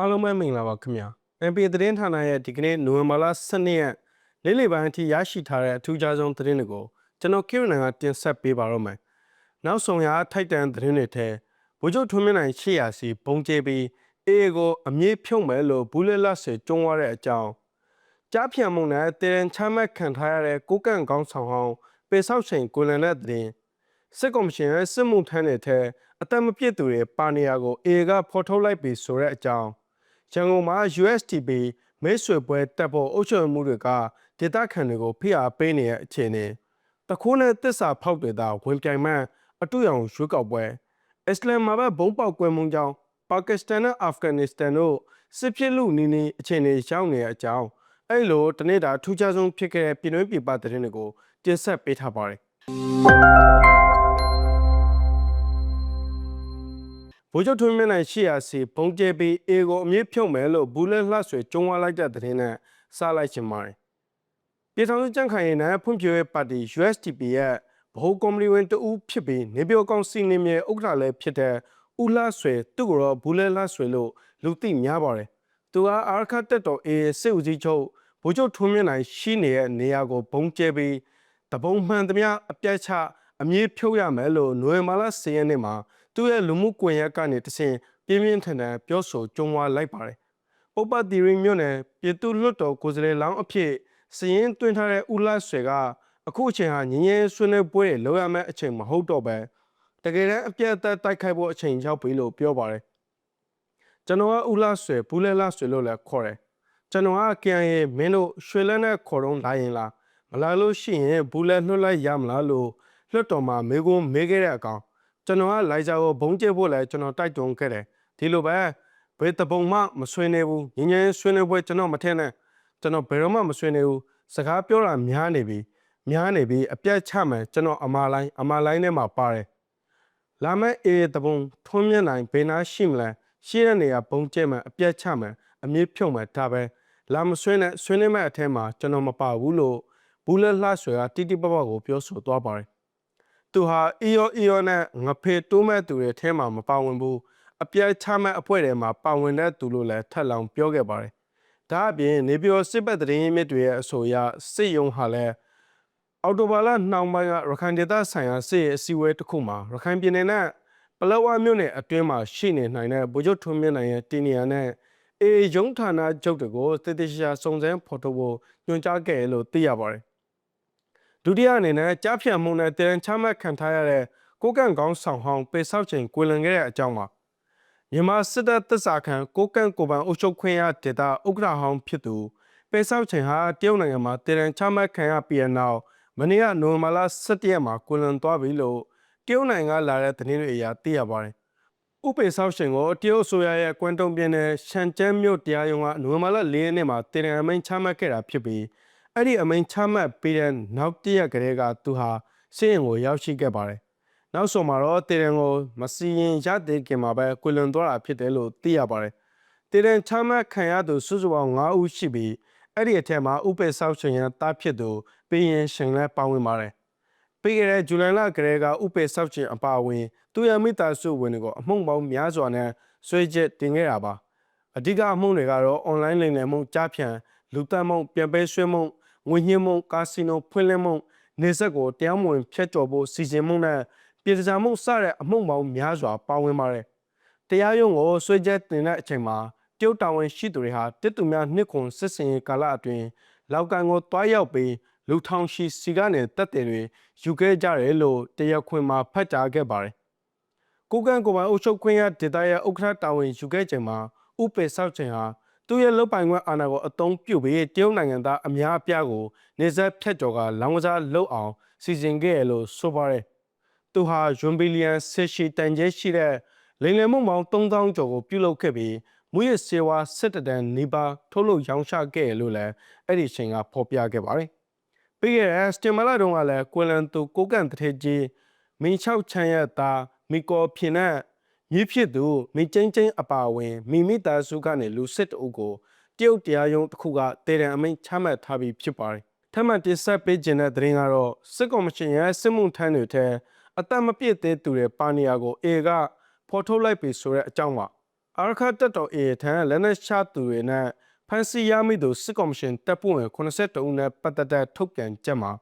အားလုံးပဲမင်္ဂလာပါခင်ဗျာ MP သတင်းဌာနရဲ့ဒီကနေ့နိုဝင်ဘာလ12ရက်နေ့လယ်ပိုင်းအထိရရှိထားတဲ့အထူးခြားဆုံးသတင်းတွေကိုကျွန်တော်ကိရနန်ကတင်ဆက်ပေးပါတော့မယ်နောက်ဆုံးရထိုက်တန်သတင်းတွေထဲဗိုလ်ချုပ်ထွန်းမြင့်နိုင်800စီဘုံကျဲပြီးအေးကိုအမြင့်ဖြုံမယ်လို့ဘူးလက်လက်စေကျုံးသွားတဲ့အကြောင်းကြားဖြံမုံနဲ့တေရန်ချမှတ်ခံထားရတဲ့ကိုကန့်ကောင်းဆောင်ဟောင်းပေဆောက်ချိန်ကိုလန်တဲ့သတင်းစစ်ကော်မရှင်ရဲ့စစ်မှုထမ်းတွေထဲအသက်မပြည့်သူတွေပါနေရကိုအေကဖော်ထုတ်လိုက်ပြီဆိုတဲ့အကြောင်း ရန်ကုန်မှာ USTP မိတ်ဆွေပွဲတက်ဖို့အုပ်ချုပ်မှုတွေကဒေသခံတွေကိုဖိအားပေးနေတဲ့အခြေအနေတခိုးနဲ့တစ္ဆာဖောက်တွေသာဝင်ပြိုင်မှအတူရောင်ရွေးကောက်ပွဲအစ္စလမ်မာဘတ်ဘုံပေါက်ကွဲမှုကြောင့်ပါကစ္စတန်နဲ့အာဖဂန်နစ္စတန်တို့စစ်ဖြစ်လူနီးနီးအခြေအနေရောက်နေတဲ့အကြောင်းအဲ့လိုတနေ့တာထူးခြားဆုံးဖြစ်ခဲ့တဲ့ပြည်တွင်းပြည်ပသတင်းတွေကိုတင်ဆက်ပေးထားပါတယ် ဗိုလ်ချုပ်ထွန်းမြင့်နိုင်ရှိရာစီဘုံကျဲပြီးအေကိုအမြင့်ဖြုတ်မယ်လို့ဘူးလက်လှဆွေကျုံးဝလိုက်တဲ့သတင်းနဲ့စလိုက်ချင်ပါတယ်။ပြည်ထောင်စုကြံ့ခိုင်ရေးနဲ့ဖွံ့ဖြိုးရေးပါတီ USDP ရဲ့ဗဟိုကော်မတီဝင်တဦးဖြစ်ပြီးနေပြည်တော်ကောင်စီနေမြေဥက္ကဋ္ဌလည်းဖြစ်တဲ့ဦးလှဆွေသူ့ကိုတော့ဘူးလက်လှဆွေလို့လူသိများပါတယ်။သူကအာရခတက်တော်အေစစ်ဦးစီးချုပ်ဗိုလ်ချုပ်ထွန်းမြင့်နိုင်ရှိနေတဲ့နေရာကိုဘုံကျဲပြီးတပုံမှန်သမျှအပြတ်ချအမြင့်ဖြုတ်ရမယ်လို့နိုဝင်ဘာလ10ရက်နေ့မှာ သူ့ရဲ့လူမှုကွန်ရက်ကနေတဆင့်ပြင်းပြင်းထန်ထန်ပြောဆိုကြုံဝါလိုက်ပါတယ်။ပုပ္ပတီရီမြို့နယ်ပြည်သူ့လွတ်တော်ကိုယ်စားလှယ်လောင်းအဖြစ်စည်ရင်တွင်ထားတဲ့ဦးလဆွေကအခုအချိန်ဟာငင်းရဲဆွေးနွေးပွဲတွေလုပ်ရမယ့်အချိန်မဟုတ်တော့ပဲတကယ်တမ်းအပြတ်အသက်တိုက်ခိုက်ဖို့အချိန်ရောက်ပြီလို့ပြောပါတယ်။ကျွန်တော်ကဦးလဆွေဘူးလဲလဆွေလို့လည်းခေါ်တယ်။ကျွန်တော်က KNA မင်းတို့ရွှေလဲနဲ့ခေါ်တော့လာရင်လားမလာလို့ရှိရင်ဘူးလဲလွှတ်လိုက်ရမလားလို့လွှတ်တော်မှာမေကွန်းမေးခဲ့တဲ့အကောင် ကျွန်တော်ကလိုက်ကြကိုဘုံကျဲဖို့လဲကျွန်တော်တိုက်တွန်းခဲ့တယ်ဒီလိုပဲဘယ်တပုံမှမဆွေးနေဘူးငင်းငင်းဆွေးနေပွဲကျွန်တော်မထင်နဲ့ကျွန်တော်ဘယ်တော့မှမဆွေးနေဘူးစကားပြောတာများနေပြီများနေပြီအပြတ်ချမယ်ကျွန်တော်အမာလိုင်းအမာလိုင်းထဲမှာပါတယ်လာမယ့်အေးတပုံထွန်းမြင့်နိုင်ဘေးနာရှိမလဲရှိတဲ့နေရာဘုံကျဲမယ်အပြတ်ချမယ်အမြင့်ဖြုတ်မယ်ဒါပဲလာမဆွေးနဲ့ဆွေးနေမဲ့အထက်မှာကျွန်တော်မပါဘူးလို့ဘူးလက်လှဆွေကတိတိပပကိုပြောဆိုသွားပါတယ် သူဟာအီယောအီယောနဲ့ငဖေတိုးမဲ့သူတွေထဲမှာမပါဝင်ဘူးအပြတ်ချမဲ့အဖွဲ့တွေမှာပါဝင်တဲ့သူလို့လည်းထပ်လောင်ပြောခဲ့ပါတယ်။ဒါအပြင်နေပြည်တော်စစ်ပတ်သတင်းရင်းမြစ်တွေရဲ့အဆိုအရစစ်ယုံဟာလည်းအော်တိုဘာလနှောင်းပိုင်းကရခိုင်ဒေသဆိုင်ရာစစ်ရေးအစည်းအဝေးတစ်ခုမှာရခိုင်ပြည်နယ်နဲ့ပလောဝမြို့နယ်အတွင်းမှာရှိနေနိုင်တဲ့ဗိုလ်ချုပ်ထွန်းမြင့်နိုင်ရဲ့တင်နေရနဲ့အေယုံဌာနချုပ်တွေကိုတည်တည်ရှာစုံစမ်းဖော်ထုတ်ဖို့ညွှန်ကြားခဲ့တယ်လို့သိရပါတယ်။ ဒုတိယအနေနဲ့ကြားဖြတ်မှုနဲ့တည်ရင်ချမှတ်ခံထားရတဲ့ကိုကန့်ကောင်းဆောင်ဟောင်းပေဆောက်ချိန်ကွေလွန်ခဲ့တဲ့အကြောင်းပါမြန်မာစစ်တပ်သစ္စာခံကိုကန့်ကိုပန်အုပ်ချုပ်ခွင့်ရဒေတာဥက္ကဋ္ဌဟောင်းဖြစ်သူပေဆောက်ချိန်ဟာတရုတ်နိုင်ငံမှာတည်ရင်ချမှတ်ခံရပြီးတဲ့နောက်မနေ့ကနိုဝင်ဘာလ17ရက်မှာကွေလွန်သွားပြီလို့တရုတ်နိုင်ငံကလာတဲ့သတင်းတွေအရသိရပါတယ်ဥပေဆောက်ရှင်ကိုတရုတ်အစိုးရရဲ့ကွမ်တုံပြည်နယ်ရှန်ကျန်းမြို့တရားရုံးကနိုဝင်ဘာလ4ရက်နေ့မှာတည်ရင်အမိန့်ချမှတ်ခဲ့တာဖြစ်ပြီး အဲ့ဒီအမိန်ချမှတ်ပြီးတဲ့နောက်တရက်ကလေးကသူဟာစင်းရင်ကိုရောက်ရှိခဲ့ပါတယ်။နောက်ဆုံးမှာတော့တေရန်ကိုမစီရင်ရတဲ့ခင်မှာပဲကွလွန်သွားတာဖြစ်တယ်လို့သိရပါတယ်။တေရန်ချမှတ်ခံရသူစုစုပေါင်း9ဦးရှိပြီးအဲ့ဒီအထက်မှာဥပေဆောက်ရှင်ရန်တားဖြစ်သူပင်ရင်ရှင်လည်းပါဝင်ပါတယ်။ပြီးခဲ့တဲ့ဇူလိုင်လကလေးကဥပေဆောက်ရှင်အပါအဝင်သူရမိသားစုဝင်တွေကိုအမှုန့်ပေါင်းများစွာနဲ့ဆွေးချက်တင်ခဲ့တာပါ။အဓိကအမှုတွေကတော့ online လိမ်လည်မှုကြားဖြန့်လူတက်မှုပြန်ပေးဆွေးမှု ငွေညှင်းမှုကာစီနိုဖွင့်လှစ်မှုနေဆက်ကိုတရားမဝင်ဖျက်ကျော်ဖို့စီစဉ်မှုနဲ့ပြည်ထမှုစတဲ့အမှုပေါင်းများစွာပါဝင်ပါတယ်။တရားရုံးကိုဆွေးချက်တင်တဲ့အချိန်မှာတရုတ်တာဝန်ရှိသူတွေဟာတစ်သူများနှစ်ခွန်စစ်စင်ရေးကာလအတွင်းလောက်ကန်ကိုတွားရောက်ပြီးလူထောင်ရှိစီကနေတက်တယ်တွေယူခဲ့ကြတယ်လို့တရားခွင်မှာဖတ်ကြားခဲ့ပါတယ်။ကိုကန်ကိုပိုင်အုပ်ချုပ်ခွင့်ရဒေတာရဲ့ဥက္ကဋ္ဌတာဝန်ယူခဲ့ချိန်မှာဥပေဆောက်ချိန်ဟာ သူ့ရဲ့လုတ်ပိုင်ခွင့်အာဏာကိုအသုံးပြုပြီးတရုတ်နိုင်ငံသားအများအပြားကိုနေဆက်ဖြတ်ကျော်ကလောင်ကစားလုပ်အောင်စီစဉ်ခဲ့ရလို့ဆိုပါတယ်။သူဟာယွန်ဘီလီယံဆက်ရှိတန်ကျဲရှိတဲ့လိမ်လည်မှုပေါင်း3000ကျော်ကိုပြုလုပ်ခဲ့ပြီးမူရစ်စေဝါစစ်တဒန်နီပါထုတ်လုပ်ရောင်းချခဲ့ရလို့လည်းအဲ့ဒီချိန်ကဖော်ပြခဲ့ပါတယ်။ပြီးခဲ့တဲ့စတင်မလာတုန်းကလည်းကွယ်လန်သူကိုကန်တထေကြီးမင်းချောက်ချမ်းရဲ့သားမီကောဖြစ်နဲ့ မြစ်ဖြစ်သူမိချင်းချင်းအပါအဝင်မိမိသားစုကနေလူစစ်တအုပ်ကိုတရုတ်တရားရုံးတစ်ခုကတေတံအမိန့်ချမှတ်ထားပြီးဖြစ်ပါတယ်။ထပ်မံတိဆက်ပေးခြင်းတဲ့သတင်းကတော့စစ်ကော်မရှင်ရဲ့စစ်မှုထမ်းတွေထဲအသက်မပြည့်သေးသူတွေပါနေရကိုအေကဖော်ထုတ်လိုက်ပြီဆိုတဲ့အကြောင်းပါအာရခတက်တော်အေထံလက်နက်ချသူတွေနဲ့ဖန်စီရမိသူစစ်ကော်မရှင်တပ်ဖွဲ့ဝင်82ဦးနဲ့ပတ်သက်တဲ့ထုတ်ပြန်ချက်မှာ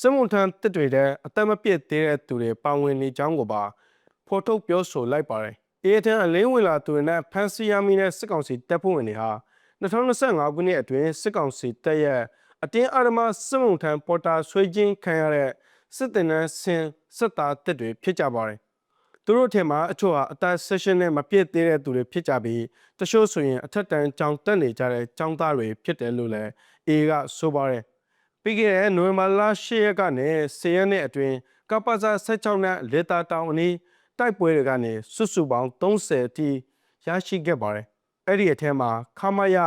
စစ်မှုထမ်းတစ်တွေတဲ့အသက်မပြည့်သေးတဲ့သူတွေပါဝင်နေကြောင်းကိုပါ ဖော်ထုတ်ပြောဆိုလိုက်ပါတယ်။အေထံအလင်းဝင်လာသူတွေနဲ့ဖန်စီရမိတဲ့စစ်ကောင်စီတပ်ဖွဲ့ဝင်တွေဟာ2025ခုနှစ်အတွင်းစစ်ကောင်စီတပ်ရဲ့အတင်းအဓမ္မစစ်မှုထမ်းပေါ်တာဆွေးခြင်းခံရတဲ့စစ်တင်နန်းဆင်စစ်သားတပ်တွေဖြစ်ကြပါတယ်။သူတို့ထဲမှာအချို့ဟာအသက် session နဲ့မပြည့်သေးတဲ့သူတွေဖြစ်ကြပြီးတချို့ဆိုရင်အထက်တန်းကျောင်းတက်နေကြတဲ့ကျောင်းသားတွေဖြစ်တယ်လို့လည်းအေကဆိုပါတယ်။ပြီးခဲ့တဲ့နိုဝင်ဘာလ10ရက်ကနေ10ရက်နေ့အတွင်းကပ္ပဇာ16နဲ့လေတာတောင်အနီး တိုက်ပွဲတွေကနေစုစုပေါင်း30အထိရရှိခဲ့ပါတယ်။အဲ့ဒီအထက်မှာခမရ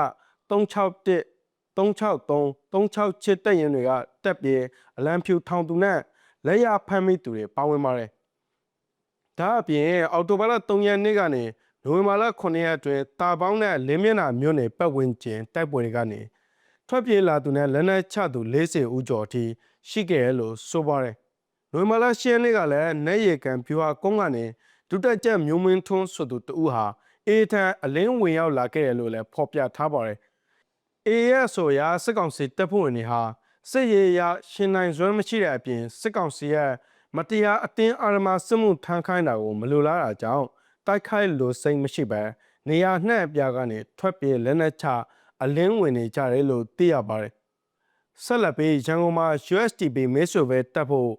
361 363 366တက်ရင်တွေကတက်ပြေအလံဖြူထောင်သူနဲ့လက်ရဖမ်းမိသူတွေပါဝင်ပါတယ်။ဒါအပြင်အော်တိုဘာလ3ရက်နေ့ကနေနိုဝင်ဘာလ9ရက်အတွင်းတာပေါင်းနဲ့လင်းမျက်နှာမြို့နယ်ပတ်ဝန်းကျင်တိုက်ပွဲတွေကနေထွက်ပြေးလာသူနဲ့လက်နက်ချသူ40ဦးကျော်အထိရှိခဲ့ရလို့ဆိုပါတယ်။ နိုဝင်ဘာလ10ရက်နေ့ကလည်းနိုင်ရီကံဖြူဟာကုန်းကနေဒုတက်ချက်မျိုးမင်းထွန်းဆိုသူတဦးဟာအေးထန်အလင်းဝင်ရောက်လာခဲ့တယ်လို့လည်းဖော်ပြထားပါတယ်။ AS ဆိုရာစစ်ကောင်စီတပ်ဖွဲ့ဝင်တွေဟာစစ်ရေးအရရှင်နိုင်စွမ်းမရှိတဲ့အပြင်စစ်ကောင်စီရဲ့မတရားအတင်းအာရမစစ်မှုထမ်းခိုင်းတာကိုမလိုလားတာကြောင့်တိုက်ခိုက်လို့စိတ်မရှိဘဲနေရာနှံ့အပြားကနေထွက်ပြေးလက်နက်ချအလင်းဝင်နေကြတယ်လို့သိရပါတယ်။ဆက်လက်ပြီးရန်ကုန်မှာ USDP မဲဆွေပဲတက်ဖို့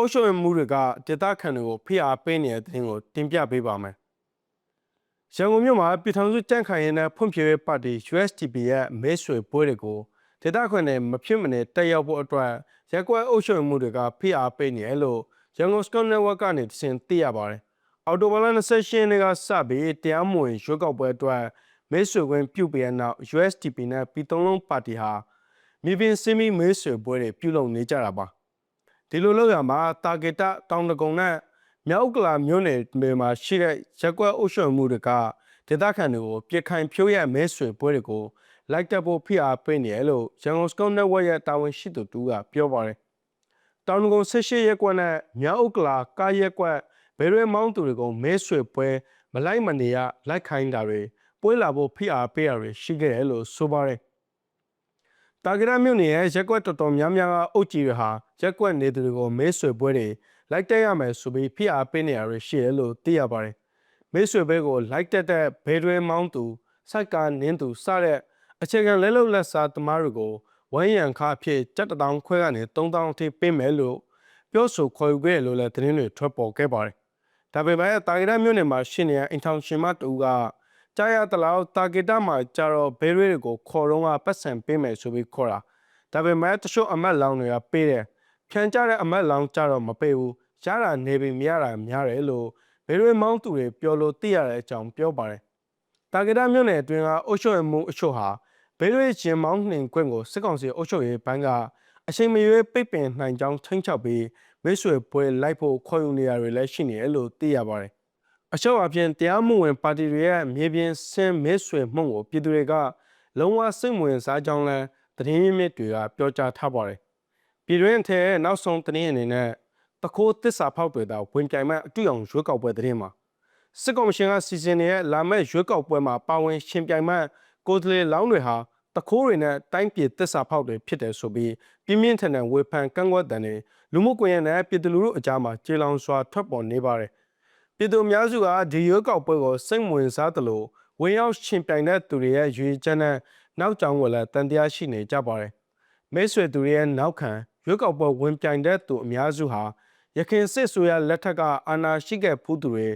အုပ်ချုပ်ရေးမှုတွေကဒေသခံတွေကိုဖိအားပေးနေတဲ့တဲ့တင်ကိုတင်ပြပေးပါမယ်။ရန်ကုန်မြို့မှာပြည်ထောင်စုကြံ့ခိုင်ရေးနဲ့ဖွံ့ဖြိုးရေးပါတီ USDP ရဲ့မဲဆွေပွဲတွေကိုဒေသခံတွေမဖြစ်မနေတက်ရောက်ဖို့အတွက်ရက်ကွက်အုပ်ချုပ်မှုတွေကဖိအားပေးနေတယ်လို့ရန်ကုန်စကော့နယ်ဝက်ကနေသင်သိရပါတယ်။အော်တိုဘာလ28ရက်နေ့ကစပြီးတရားမဝင်ရွေးကောက်ပွဲအတွက်မဲဆွေခွင့်ပြုပေးတဲ့နောက် USDP နဲ့ပြည်သုံးလုံးပါတီဟာမြေပြင်စင်းမီမဲဆွေပွဲတွေပြုလုပ်နေကြတာပါ။ ဒီလိုလုပ်ရမှာတာဂက်တာတောင်တကုံနဲ့မြောက်ကလာမြို့နယ်တွေမှာရှိတဲ့ရက်ကွက်အုပ်ချုပ်မှုတွေကဒေသခံတွေကိုပြစ်ခိုင်ဖြိုးရမဲဆွေပွဲတွေကို လိုက်တက်ဖို့ဖိအားပေးနေရလို့ရန်ကုန်စကော့နယ်ဝက်ရဲ့တာဝန်ရှိသူတူကပြောပါတယ်။တောင်ကုန်18ရက်ကွက်နဲ့မြောက်ဥက္ကလာကားရက်ကွက်ဘယ်ရွေမောင်းသူတွေကိုမဲဆွေပွဲမလိုက်မနေရလိုက်ခိုင်းတာတွေပွဲလာဖို့ဖိအားပေးရတွေရှိခဲ့တယ်လို့ဆိုပါတယ်။ တာဂရမြို့နယ်ရဲ့ရက်ကွက်တော်တော်များများကအုပ်ကြီးတွေဟာရက်ကွက်နေသူတွေကိုမဲဆွေပွဲတွေလိုက်တက်ရမယ်ဆိုပြီးဖိအားပေးနေရတွေရှိတယ်လို့သိရပါတယ်။မဲဆွေပွဲကိုလိုက်တက်တဲ့ဘယ်ရွေမောင်းသူစိုက်ကနင်းသူစတဲ့အခြေခံလက်လုံလက်စားသမားတွေကိုဝိုင်းရန်ခါအဖြစ်ကြက်တောင်ခွဲကနေ3000အထိပေးမယ်လို့ပြောဆိုခေါ်ယူခဲ့လို့လည်းသတင်းတွေထွက်ပေါ်ခဲ့ပါတယ်။ဒါပေမဲ့တာဂီတာမြို့နယ်မှာရှင်နေအိမ်ထောင်ရှင်မတူက ကြားရတလောက်တာဂီတာမှာကြတော့ဘဲရွေးတွေကိုခေါ်တော့ကပတ်စံပေးမယ်ဆိုပြီးခေါ်တာ။ဒါပေမဲ့တချို့အမတ်လောင်တွေကပေးတယ်။ဖြန်ကြတဲ့အမတ်လောင်ကြတော့မပေးဘူး။ရတာနေပြီမရတာများတယ်လို့ဘဲရွေးမောင်းသူတွေပြောလို့သိရတဲ့အကြောင်းပြောပါတယ်။တာဂီတာမြို့နယ်အတွင်းကအုပ်ချုပ်ရေးမှုအချို့ဟာဘေးရွေးချင်းမောင်းနှင်ခွင့်ကိုစစ်ကောင်စီအုပ်ချုပ်ရေးဘဏ်ကအချိန်မရွေးပိတ်ပင်နိုင်ကြောင်းထိန်းချုပ်ပြီးမိတ်ဆွေပွဲလိုက်ဖို့ခေါ်ယူနေရတွေလည်းရှိနေတယ်လို့သိရပါတယ်။ အချို့အပြင်တရားမှုဝင်ပါတီတွေရဲ့မြေပြင်ဆင်းမိတ်ဆွေမှုကိုပြည်သူတွေကလုံးဝစိတ်ဝင်စားကြောင်းလည်းသတင်းရင်းမြစ်တွေကပြောကြားထားပါတယ်။ပြည်တွင်းထဲနောက်ဆုံးသတင်းအနေနဲ့တခိုးသစ္စာဖောက်တွေသာဝင်ပြိုင်မဲ့အတူအောင်ရွေးကောက်ပွဲသတင်းမှာစစ်ကော်မရှင်ကစီစဉ်နေတဲ့လာမယ့်ရွေးကောက်ပွဲမှာပါဝင်ရှင်ပြိုင်မဲ့ကိုယ်စားလှယ်လောင်းတွေဟာတခိုးတွေနဲ့တိုင်းပြည်သစ္စာဖောက်တွေဖြစ်တယ်ဆိုပြီးပြင်းပြင်းထန်ထန်ဝေဖန်ကန့်ကွက်တဲ့လူမှုကွန်ရက်နဲ့ပြည်သူလူထုအကြားမှာကြေလောင်စွာထွက်ပေါ်နေပါတယ် ပြည်သူအများစုကဒီရွေးကောက်ပွဲကိုစိတ်ဝင်စားတယ်လို့ဝင်ရောက်ရှင်ပြိုင်တဲ့သူတွေရဲ့ရွေးချက်နဲ့နောက်ကြောင်းကိုလည်းတန်တရားရှိနေကြပါတယ်မိတ်ဆွေသူတွေရဲ့နောက်ခံရွေးကောက်ပွဲဝင်ပြိုင်တဲ့သူအများစုဟာရခိုင်စစ်ဆိုရလက်ထက်ကအာဏာရှိခဲ့ဖူးသူတွေ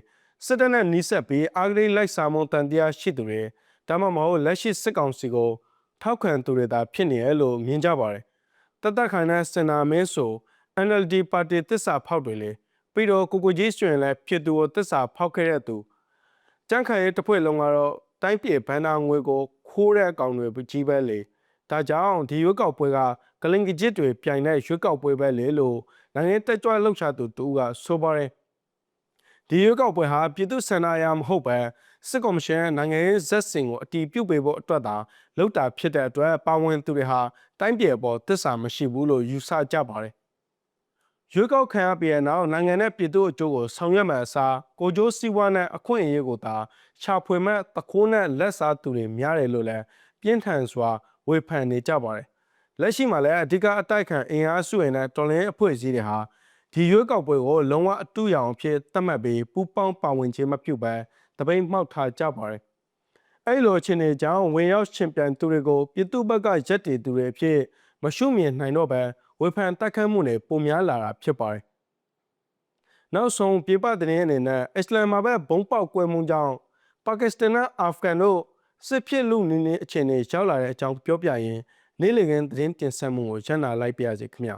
စစ်တပ်နဲ့နှိစက်ပြီးအာဂရိလိုက်စာမုံတန်တရားရှိသူတွေဒါမှမဟုတ်လက်ရှိစစ်ကောင်စီကိုထောက်ခံသူတွေသာဖြစ်နေရလို့မြင်ကြပါတယ်။တသက်ခိုင်တဲ့စင်နာမင်းဆို NLD ပါတီတစ္ဆာဖောက်တွေလေ ပြီးတော့ကိုကိုကြီးရွှင်လည်းဖြစ်သူကိုတစ္ဆာဖောက်ခဲ့တဲ့သူကြန့်ခိုင်ရဲ့တစ်ဖွဲ့လုံးကတော့တိုင်းပြည်ဘန်နာငွေကိုခိုးတဲ့အကောင်တွေကြီးပဲလေဒါကြောင့်ဒီရွေးကောက်ပွဲကကလင်ကကြစ်တွေပြိုင်တဲ့ရွေးကောက်ပွဲပဲလေလို့နိုင်ငံတက်ကြွလှုပ်ရှားသူတူကဆိုပါတယ်ဒီရွေးကောက်ပွဲဟာပြည်သူ့ဆန္ဒအရမဟုတ်ပဲစစ်ကော်မရှင်နိုင်ငံရေးဇက်စင်ကိုအတီးပြုတ်ပေးဖို့အတွက်သာလှုပ်တာဖြစ်တဲ့အတွက်ပါဝင်သူတွေဟာတိုင်းပြည်အပေါ်သစ္စာမရှိဘူးလို့ယူဆကြပါတယ်။ ရွေးကောက်ခံရပြီးတဲ့နောက်နိုင်ငံနဲ့ပြည်သူ့အကျိုးကိုဆောင်ရွက်မှအစားကိုကျိုးစည်းဝါးနဲ့အခွင့်အရေးကိုသာရှာဖွေမဲ့တခိုးနဲ့လက်စားသူတွေများတယ်လို့လည်းပြင်းထန်စွာဝေဖန်နေကြပါတယ်လက်ရှိမှာလည်းအဓိကအတိုက်ခံအင်အားစုတွေနဲ့တော်လှန်ရေးအဖွဲ့အစည်းတွေဟာဒီရွေးကောက်ပွဲကိုလုံးဝအတူရောင်အဖြစ်သတ်မှတ်ပြီးပူးပေါင်းပါဝင်ခြင်းမပြုဘဲတပိတ်မှောက်ထားကြပါတယ်အဲ့လိုအခြေအနေကြောင့်ဝင်ရောက်ရှင်ပြန်သူတွေကိုပြည်သူ့ဘက်ကရက်တည်သူတွေအဖြစ်မရှုမြင်နိုင်တော့ဘဲ ဝေဖန်တိုက်ခတ်မှုတွေပုံများလာတာဖြစ်ပါတယ်နောက်ဆုံးပြည်ပသတင်းအနေနဲ့အစ္စလာမ်မာဘတ်ဘုံပေါက်ကွဲမှုကြောင့်ပါကစ္စတန်နဲ့အာဖဂန်တို့စစ်ဖြစ်လူနေနေအခြေအနေရောက်လာတဲ့အကြောင်းပြောပြရင်နေ့လည်ခင်းသတင်းတင်ဆက်မှုကိုရန်နာလိုက်ပါရစေခင်ဗျာ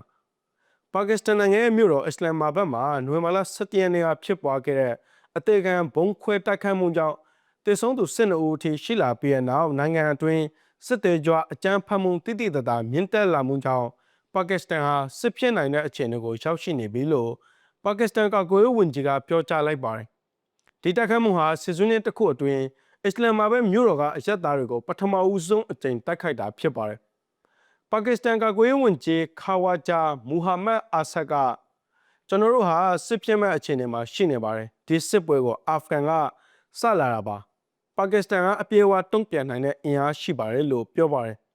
ပါကစ္စတန်နိုင်ငံရဲ့မြို့တော်အစ္စလာမ်မာဘတ်မှာနိုဝင်ဘာလ17ရက်နေ့ကဖြစ်ပွားခဲ့တဲ့အသေးခံဘုံခွဲတိုက်ခိုက်မှုကြောင့်တည်ဆုံးသူ12ဦးအထိရှိလာပြီးတဲ့နောက်နိုင်ငံအတွင်းစစ်တေကြွအကြမ်းဖက်မှုတိတိတသားမြင့်တက်လာမှုကြောင့် ပါကစ္စတန်ဟာစစ်ဖြစ်နိုင်တဲ့အခြေအနေကိုရောက်ရှိနေပြီလို့ပါကစ္စတန်ကကိုယ်ရေးဝန်ကြီးကပြောကြားလိုက်ပါတယ်ဒီတိုက်ခိုက်မှုဟာစစ်စွန်းတစ်ခုအတွင်းအစ္စလာမ်မာဘတ်မြို့တော်ကအရက်သားတွေကိုပထမဦးဆုံးအကြိမ်တိုက်ခိုက်တာဖြစ်ပါတယ်။ပါကစ္စတန်ကကိုရေးဝန်ကြီးခါဝါဂျာမူဟာမက်အာဆက်ကကျွန်တော်တို့ဟာစစ်ဖြစ်မဲ့အခြေအနေမှာရှိနေပါတယ်။ဒီစစ်ပွဲကိုအာဖဂန်ကစလာတာပါ။ပါကစ္စတန်ကအပြေအဝတုံ့ပြန်နိုင်တဲ့အင်အားရှိပါတယ်လို့ပြောပါတယ်။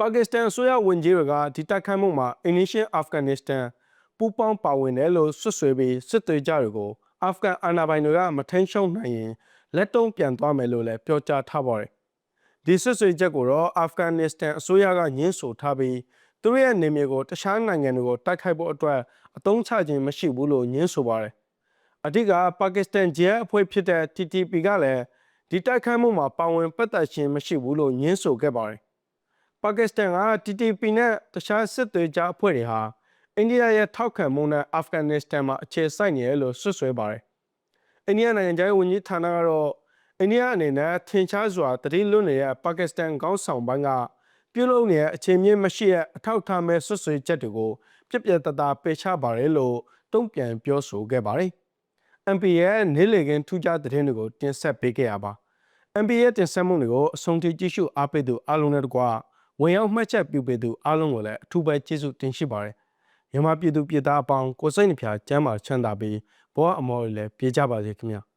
ပါကစ္စတန်အစိုးရဝန်ကြီးတွေကဒီတိုက်ခိုက်မှုမှာအင်နီရှင်းအာဖဂန်နစ္စတန်ပူးပေါင်းပါဝင်တယ်လို့ဆွဆွေးပြီးစစ်သွေးကြတွေကိုအာဖဂန်အာဏာပိုင်တွေကမထိန်ရှုံနိုင်ရင်လက်တုံးပြန်သွားမယ်လို့လည်းပြောကြားထားပါတယ်။ဒီဆွဆွေချက်ကိုတော့အာဖဂန်နစ္စတန်အစိုးရကညှင်းဆိုထားပြီးသူတို့ရဲ့နေမြေကိုတခြားနိုင်ငံတွေကိုတိုက်ခိုက်ဖို့အတွက်အသုံးချခြင်းမရှိဘူးလို့ညှင်းဆိုပါတယ်။အဓိကပါကစ္စတန်ဂျဲအဖွဲ့ဖြစ်တဲ့ TTP ကလည်းဒီတိုက်ခိုက်မှုမှာပါဝင်ပတ်သက်ခြင်းမရှိဘူးလို့ညှင်းဆိုခဲ့ပါတယ်။ ပါကစ္စတန်က TTP နဲ့တခြားစစ်သွေးကြအဖွဲ့တွေဟာအိန္ဒိယရဲ့ထောက်ခံမှုနဲ့အာဖဂန်နစ္စတန်မှာအခြေစိုက်နေတယ်လို့ဆွဆွဲပါတယ်။အိန္ဒိယနိုင်ငံခြားရေးဝန်ကြီးဌာနကတော့အိန္ဒိယအနေနဲ့ထင်ရှားစွာတတိလွတ်နေတဲ့ပါကစ္စတန်ခေါင်းဆောင်ပိုင်းကပြုလုပ်နေတဲ့အခြေမြင့်မရှိတဲ့အထောက်အထားမဲ့ဆွဆွဲချက်တွေကိုပြက်ပြက်တသားပယ်ချပါတယ်လို့တုံ့ပြန်ပြောဆိုခဲ့ပါတယ်။ MP ရဲ့နေ့လေကင်းထူးခြားသတင်းတွေကိုတင်ဆက်ပေးခဲ့ရပါ။ MP ရဲ့တင်ဆက်မှုတွေကိုအဆုံးထိကြည့်ရှုအားပေးသူအားလုံးနဲ့တကွ ဝင်ရောက်မှတ်ချက်ပြုပေးသူအားလုံးကိုလည်းအထူးပဲကျေးဇူးတင်ရှိပါတယ်။မြန်မာပြည်သူပြည်သားအပေါင်းကိုစိတ်နှဖျားကျမ်းမာချမ်းသာပြီးဘဝအမော်တွေလည်းပြေကြပါစေခင်ဗျာ။